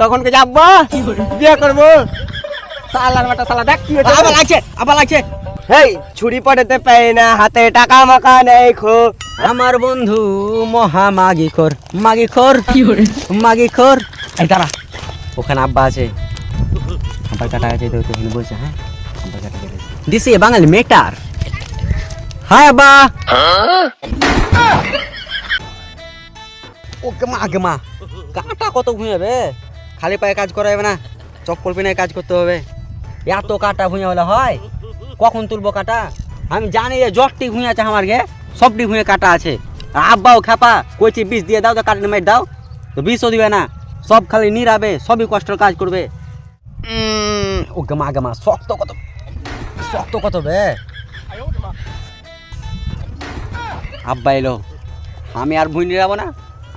তখন কে যাব? বিয়ে করব? সালার বাটা সালা দেখ কি হচ্ছে আবার লাগছে আবার লাগছে হেই ছুরি পড়েতে পাই না হাতে টাকা মাকা নেই খো। আমার বন্ধু মহা মাগি খোর মাগি খোর মাগি খোর এই দাঁড়া। ওখানে আব্বা আছে। আব্বার কাটা আছে তো ওখানে বলছে হ্যাঁ? আব্বার কাটা this a Bangali matter. Hi আব্বা! ওকে মা আগে মা? কাটা কত হবে খালি পায়ে কাজ করা যাবে না। চপ্পল পিনে কাজ করতে হবে। এত কাটা ভুঁয়ে হলে হয়? কখন তুলবো কাটা? আমি জানি যে জটটি ভুঁয়ে আছে আমার গে, সবটি ভুঁয়ে কাটা আছে। আর আব্বাও খাপা কইছি বিষ দিয়ে দাও, তো কাটে মেট দাও। তো বিষও দিবে না। সব খালি নিরাবে, সবই কষ্টের কাজ করবে। ও গামা গামা শক্ত কত শক্ত কত বে? আব্বা এলো। আমি আর ভুঁই নিরাবো না।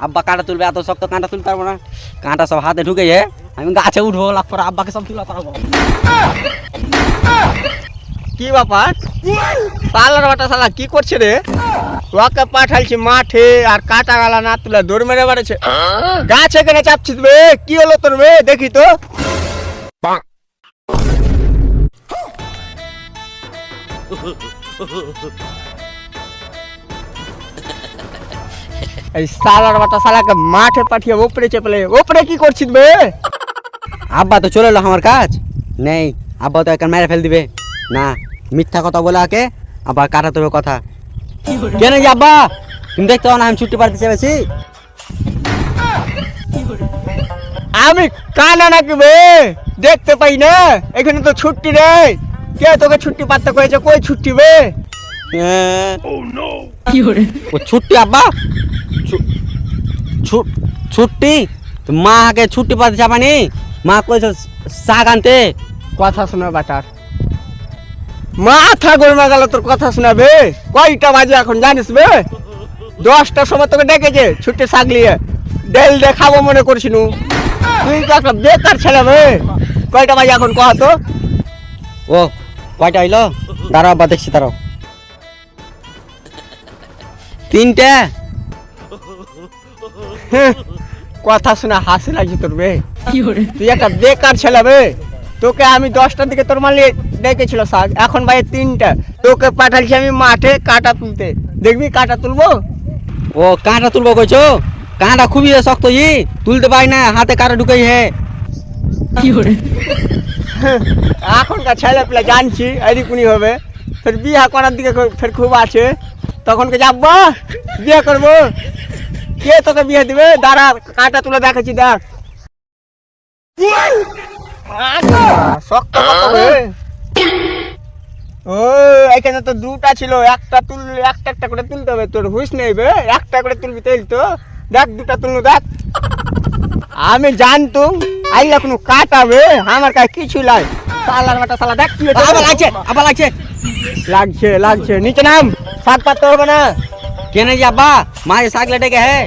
আব্বা কাঁটা তুলবে, এত শক্ত কাঁটা তুলতে পারব না। কাঁটা সব হাতে ঢুকে যায় আমি গাছে উঠবো লাভ করে আব্বাকে সব তুলা পারব। কি ব্যাপার? সালার বাটা সালা কি করছে রে? ওকে পাঠাইছি মাঠে, আর কাটা গালা না তুলে দৌড় মেরে বেড়েছে গাছে কেন চাপছিস বে? কি হলো তোর বে দেখি তো। এই সালার বাটা সালাকে মাঠে পাঠিয়ে ওপরে চেপলে। ওপরে কি করছিস বে? আব্বা তো চলে এলো আমার কাজ। নেই আব্বা তো এখন মেরে ফেল দিবে। না মিথ্যা কথা বলে আকে আবার কাটাতে হবে কথা? কেন যে আব্বা? তুমি দেখতে না আমি ছুটি পাড়তে চেয়েছি আমি কানা নাকি বে? দেখতে পাই না এখানে তো ছুটি রে কে তোকে ছুটি পাততে কয়েছে? কই ছুটি বে? ও ছুটি আব্বা। ছুটি তো মা ছুটি পাতে চাপানি মা কইছে শাক আনতে। কথা শোনা বাটার। মাথা গরমা গেল তোর কথা শোনাবে। কয়টা বাজে এখন জানিস বে? দশটার সময় তোকে ডেকেছে ছুটি সাগলিয়ে ডেল দেখাবো মনে করছিনু তুই তো একটা বেকার ছেলে বে। কয়টা বাজে এখন কহ তো। ও কয়টা হইল? দাঁড়াও আব্বা দেখছি দাঁড়াও। তিনটে? হ্যাঁ, কথা শোনা হাসি লাগছে তোর বে। তুই একটা বেকার ছেলে বে। তোকে আমি দশটার দিকে তোর মালিয়ে ডেকেছিল শাক। এখন ভাই তিনটা। তোকে পাঠাইছি আমি মাঠে কাটা তুলতে। দেখবি কাটা তুলবো? ও কাঁটা তুলবো কইছো? কাঁটা খুবই শক্ত ই তুলতে পারি না হাতে কাঁটা ঢুকাই হে। এখনকার ছেলে পেলে জানছি এদিকুনি হবে। ফের বিয়ে করার দিকে ফের খুব আছে। তখন কে যাব, বিয়ে করব। কে তোকে বিয়ে দিবে? দাঁড়া, কাটা তুলে দেখাচ্ছি, দেখ। শক্ত কত ও, এখানে তো দুটা ছিল, একটা তুললে একটা একটা করে তুলতে হবে। তোর হুশ নেই বে, একটা করে তুলবি তেল তো। দেখ, দুটা তুলনু, দেখ। আমি জানতুম, আইলা কোনো কাটাবে আমার কাছে কিছু লাই সালার মাটা সালা, দেখ। আবার লাগছে আবার লাগছে। লাগছে লাগছে, নিচে নাম। শাক পাততে হবে না কেনে যে আব্বা মা যে শাক লেটে গে হে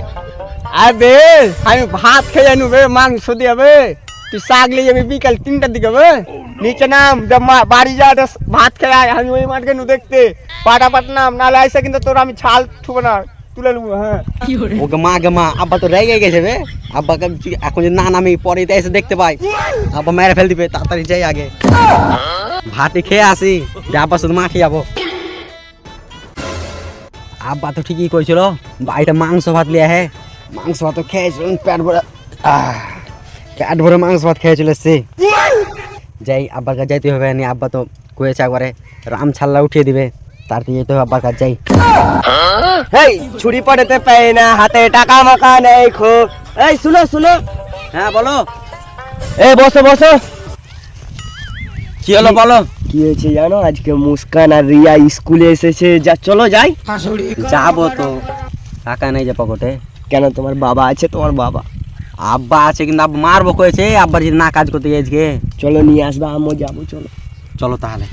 আবে আমি ভাত খেয়ে জানু বে মাংস দিয়ে বে তুই শাক নিয়ে যাবি বিকাল তিনটার দিকে বে নিচে নাম জব মা- বাড়ি যা তো ভাত খেয়ে আয় আমি ওই মাঠ গেনু দেখতে পাটা পাট নাম নাহলে আইসা কিন্তু তোর আমি ছাল থুবো না তুলে নেব হ্যাঁ ওকে মা গে মা আব্বা তো রেগে গেছে বে আব্বাকে যদি এখন যদি না নামি পরে তো এসে দেখতে পাই আব্বা মেরে ফেল দিবে তাড়াতাড়ি যাই আগে ভাতে খেয়ে আসি যে আব্বা শুধু মাঠে যাব আব্বা তো ঠিকই কইছিল বাড়িতে মাংস ভাত লিয়ে হে। মাংস ভাত তো খেয়েছিল পেট ভরে পেট ভরে মাংস ভাত খেয়ে চলে এসছি যাই, আব্বার কাছে যাইতে হবে নি আব্বা তো কয়েছে একবারে, রাম ছাল্লা উঠিয়ে দিবে, তার দিয়ে হবে আব্বার কাছে, যাই। হেই ছুরি পড়েতে পাই না, হাতে টাকা মাকা নেই খো এই, শুনো শুনো। হ্যাঁ বলো। এই বসো বসো। কি হলো বলো? কি হয়েছে জানো? আজকে মুস্কান আর রিয়া স্কুলে এসেছে। যা, চলো যাই। যাব তো। টাকা নেই যে পকেটে। কেন, তোমার বাবা আছে? তোমার বাবা। আব্বা আছে, কিন্তু আব্বা মারবো কয়েছে। আব্বার যদি না কাজ করতে গেছে চলো, নিয়ে আসবা আমিও যাব, চলো। চলো তাহলে।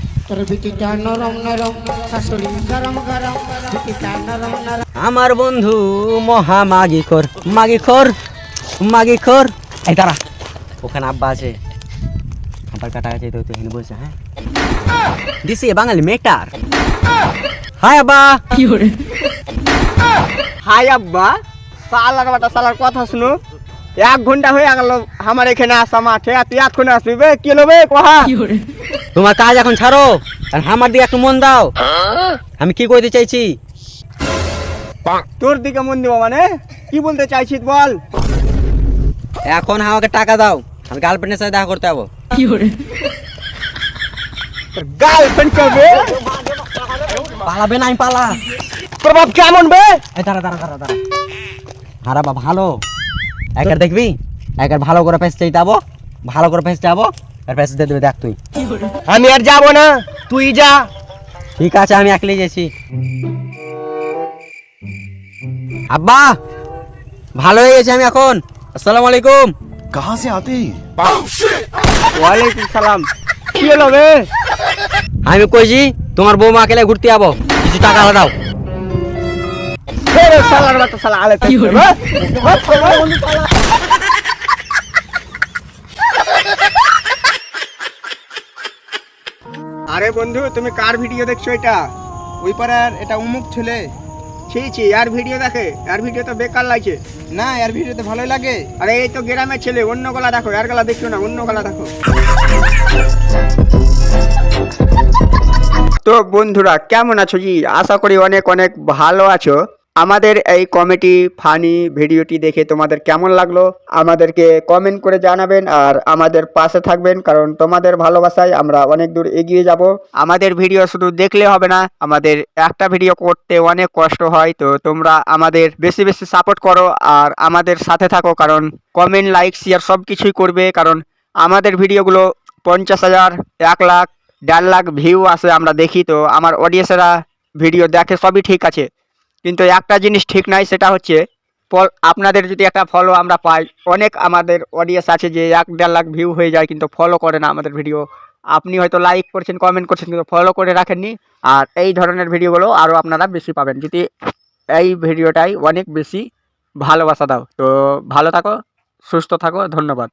আমার বন্ধু মহা মাগি খোর মাগি খোর মাগি খোর এই তারা ওখানে আব্বা আছে। আব্বার কাটা আছে তো এখানে বলছে হ্যাঁ? This a Bangali matter hi আব্বা। হাই আব্বা। সালার বাটা সালার কথা শুনো। এক ঘণ্টা হয়ে গেল আমার এখানে আসা মাঠে আর তুই এতক্ষণ আসবি বে কি হলো বে কহা? তোমার কাজ এখন ছাড়ো আর আমার দিকে একটু মন দাও। আমি কি করতে চাইছি? তোর দিকে মন দিব মানে? কি বলতে চাইছিস বল? এখন আমাকে টাকা দাও আমি গার্লফ্রেন্ডের সাথে দেখা করতে যাব। আমি আর যাব। না। তুই যা। ঠিক আছে আমি একলেই গেছি। আব্বা ভালো হয়ে গেছে আমি এখন। আসসালামু আলাইকুম। কাহা সে আতে ওয়ালাইকুম সালাম। কি হলো বে? আমি কইছি তোমার বৌমা একেলে ঘুরতে যাব? কিছু টাকা দাও। সালার সালা আলে কি হলো আরে বন্ধু তুমি কার ভিডিও দেখছ এটা? ওই পাড়ার এটা উমুক ছেলে। ছি ছি আর ভিডিও দেখে আর ভিডিও তো বেকার লাগছে। না এর ভিডিওতে ভালোই লাগে। আরে এই তো গ্রামের ছেলে অন্য গলা দেখো আর গলা দেখছ না অন্য গলা দেখো। তো বন্ধুরা কেমন আছো জি? আশা করি অনেক অনেক ভালো আছো। আমাদের এই কমেডি ফানি ভিডিওটি দেখে তোমাদের কেমন লাগল? আমাদেরকে কমেন্ট করে জানাবেন আর আমাদের পাশে থাকবেন কারণ তোমাদের ভালোবাসায় আমরা অনেক দূর এগিয়ে যাব। আমাদের ভিডিও শুধু দেখলে হবে না, আমাদের একটা ভিডিও করতে অনেক কষ্ট হয়, তো তোমরা আমাদের বেশি বেশি সাপোর্ট করো আর আমাদের সাথে থাকো কারণ কমেন্ট লাইক শেয়ার সব কিছুই করবে কারণ আমাদের ভিডিওগুলো পঞ্চাশ হাজার, এক লাখ, দেড় লাখ ভিউ আসে আমরা দেখি, তো আমার অডিয়েন্সেরা ভিডিও দেখে সবই ঠিক আছে। কিন্তু একটা জিনিস ঠিক নাই, সেটা হচ্ছে, ফল আপনাদের যদি একটা ফলো আমরা পাই, অনেক আমাদের অডিয়েন্স আছে যে এক দেড় লাখ ভিউ হয়ে যায় কিন্তু ফলো করে না আমাদের ভিডিও আপনি হয়তো লাইক করছেন কমেন্ট করছেন, কিন্তু ফলো করে রাখেননি। আর এই ধরনের ভিডিওগুলো আরও আপনারা বেশি পাবেন। যদি এই ভিডিওটাই অনেক বেশি ভালোবাসা দাও। তো ভালো থাকো, সুস্থ থাকো, ধন্যবাদ।